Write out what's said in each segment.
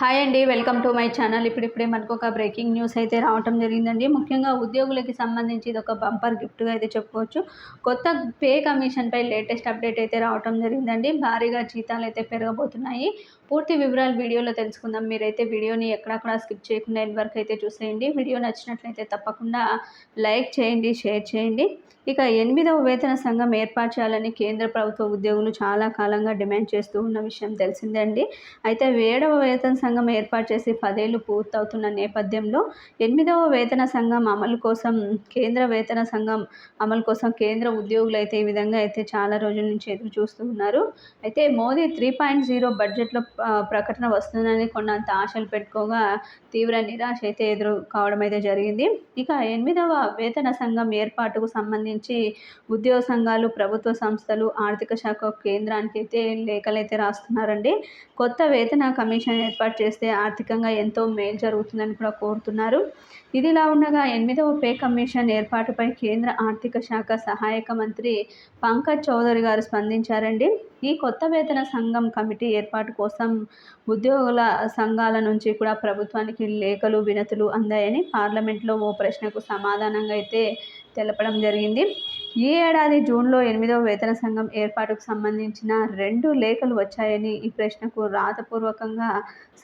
Hi అండి welcome to my channel. ఇప్పుడిప్పుడే మనకు ఒక బ్రేకింగ్ న్యూస్ అయితే రావటం జరిగిందండి. ముఖ్యంగా ఉద్యోగులకి సంబంధించి ఇది ఒక బంపర్ గిఫ్ట్గా అయితే చెప్పుకోవచ్చు. కొత్త పే కమిషన్పై లేటెస్ట్ అప్డేట్ అయితే రావటం జరిగిందండి. భారీగా జీతాలు అయితే పెరగబోతున్నాయి. పూర్తి వివరాలు వీడియోలో తెలుసుకుందాం. మీరైతే వీడియోని ఎక్కడక్కడ స్కిప్ చేయకుండా ఎండ్ వరకు అయితే చూసేయండి. వీడియో నచ్చినట్లయితే తప్పకుండా లైక్ చేయండి షేర్ చేయండి. ఇక ఎనిమిదవ వేతన సంఘం ఏర్పాటు చేయాలని కేంద్ర ప్రభుత్వ ఉద్యోగులు చాలా కాలంగా డిమాండ్ చేస్తూ ఉన్న విషయం తెలిసిందండి. అయితే ఏడవ వేతన సంఘం ఏర్పాటు చేసి పదేళ్ళు పూర్తవుతున్న నేపథ్యంలో ఎనిమిదవ వేతన సంఘం అమలు కోసం కేంద్ర వేతన సంఘం అమలు కోసం కేంద్ర ఉద్యోగులు అయితే ఈ విధంగా అయితే చాలా రోజుల నుంచి ఎదురు చూస్తూ ఉన్నారు. అయితే మోదీ త్రీ పాయింట్ జీరో బడ్జెట్లో ప్రకటన వస్తుందని కొన్నంత ఆశలు పెట్టుకోగా తీవ్ర నిరాశ అయితే ఎదురు కావడం అయితే జరిగింది. ఇక ఎనిమిదవ వేతన సంఘం ఏర్పాటుకు సంబంధించి ఉద్యోగ సంఘాలు ప్రభుత్వ సంస్థలు ఆర్థిక శాఖ కేంద్రానికి అయితే లేఖలైతే రాస్తున్నారండి. కొత్త వేతన కమిషన్ ఏర్పాటు చేస్తే ఆర్థికంగా ఎంతో మేలు జరుగుతుందని కూడా కోరుతున్నారు. ఇదిలా ఉండగా ఎనిమిదవ పే కమిషన్ ఏర్పాటుపై కేంద్ర ఆర్థిక శాఖ సహాయక మంత్రి పంకజ్ చౌదరి గారు స్పందించారండి. ఈ కొత్త వేతన సంఘం కమిటీ ఏర్పాటు కోసం ఉద్యోగుల సంఘాల నుంచి కూడా ప్రభుత్వానికి లేఖలు వినతులు అందాయని పార్లమెంట్లో ఓ ప్రశ్నకు సమాధానంగా అయితే తెలపడం జరిగింది. ఈ ఏడాది జూన్లో ఎనిమిదవ వేతన సంఘం ఏర్పాటుకు సంబంధించిన రెండు లేఖలు వచ్చాయని ఈ ప్రశ్నకు రాతపూర్వకంగా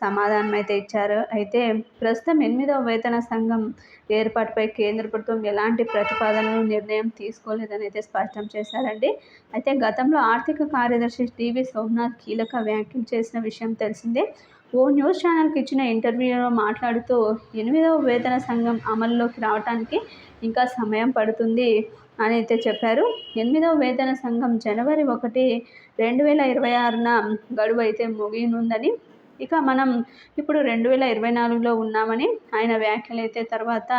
సమాధానం అయితే ఇచ్చారు. అయితే ప్రస్తుతం ఎనిమిదవ వేతన సంఘం ఏర్పాటుపై కేంద్ర ప్రభుత్వం ఎలాంటి ప్రతిపాదనలు నిర్ణయం తీసుకోలేదని అయితే స్పష్టం చేశారండి. అయితే గతంలో ఆర్థిక కార్యదర్శి టీవీ సోమనాథ్ కీలక వ్యాఖ్యలు చేసిన విషయం తెలిసిందే. ఓ న్యూస్ ఛానల్కి ఇచ్చిన ఇంటర్వ్యూలో మాట్లాడుతూ ఎనిమిదవ వేతన సంఘం అమల్లోకి రావడానికి ఇంకా సమయం పడుతుంది అని అయితే చెప్పారు. ఎనిమిదవ వేతన సంఘం జనవరి ఒకటి రెండు వేల ఇరవై ఆరున గడువు అయితే ముగియనుందని. ఇక మనం ఇప్పుడు రెండు వేల ఇరవై నాలుగులో ఉన్నామని ఆయన వ్యాఖ్యలు అయితే తర్వాత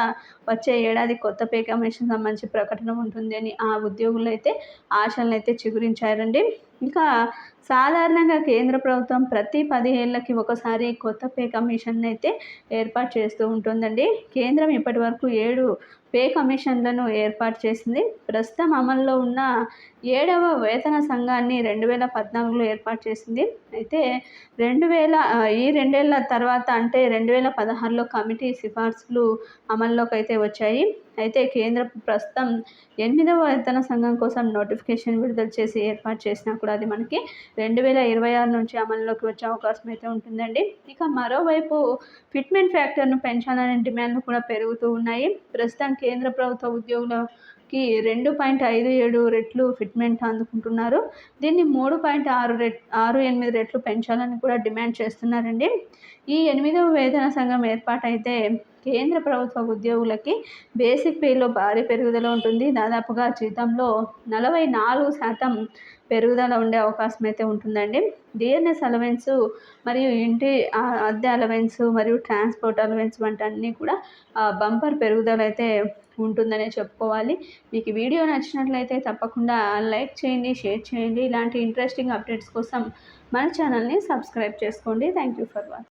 వచ్చే ఏడాది కొత్త పే కమిషన్ సంబంధించి ప్రకటన ఉంటుంది అని ఆ ఉద్యోగులు అయితే ఆశలను అయితే చిగురించారండి. ఇంకా సాధారణంగా కేంద్ర ప్రభుత్వం ప్రతి పదిహేళ్ళకి ఒకసారి కొత్త పే కమిషన్ అయితే ఏర్పాటు చేస్తూ ఉంటుందండి. కేంద్రం ఇప్పటి వరకు ఏడు పే కమిషన్లను ఏర్పాటు చేసింది. ప్రస్తుతం అమల్లో ఉన్న ఏడవ వేతన సంఘాన్ని రెండు వేల పద్నాలుగులో ఏర్పాటు చేసింది. అయితే రెండు వేల ఈ రెండేళ్ళ తర్వాత అంటే రెండు వేల పదహారులో కమిటీ సిఫార్సులు అమల్లోకి అయితే వచ్చాయి. అయితే కేంద్ర ప్రస్తుతం ఎనిమిదవ వేతన సంఘం కోసం నోటిఫికేషన్ విడుదల చేసి ఏర్పాటు చేసినా కూడా అది మనకి రెండు వేల ఇరవై ఆరు నుంచి అమల్లోకి వచ్చే అవకాశం అయితే ఉంటుందండి. ఇక మరోవైపు ఫిట్మెంట్ ఫ్యాక్టర్ను పెంచాలనే డిమాండ్లు కూడా పెరుగుతూ ఉన్నాయి. ప్రస్తుతం కేంద్ర ప్రభుత్వ ఉద్యోగులకి రెండు పాయింట్ ఐదు ఏడు రెట్లు ఫిట్మెంట్ అందుకుంటున్నారు. దీన్ని మూడు పాయింట్ ఆరు రెట్ ఆరు ఎనిమిది రెట్లు పెంచాలని కూడా డిమాండ్ చేస్తున్నారండి. ఈ ఎనిమిదవ వేతన సంఘం ఏర్పాటైతే కేంద్ర ప్రభుత్వ ఉద్యోగులకి బేసిక్ పేలో భారీ పెరుగుదల ఉంటుంది. దాదాపుగా జీతంలో నలభై నాలుగు శాతం పెరుగుదల ఉండే అవకాశం అయితే ఉంటుందండి. డిఎన్ఎస్ అలవెన్స్ మరియు ఇంటి అద్దె అలవెన్స్ మరియు ట్రాన్స్పోర్ట్ అలవెన్స్ వంటి అన్నీ కూడా బంపర్ పెరుగుదల అయితే ఉంటుందనే చెప్పుకోవాలి. మీకు వీడియో నచ్చినట్లయితే తప్పకుండా లైక్ చేయండి షేర్ చేయండి. ఇలాంటి ఇంట్రెస్టింగ్ అప్డేట్స్ కోసం మన ఛానల్ని సబ్స్క్రైబ్ చేసుకోండి. Thank you for watching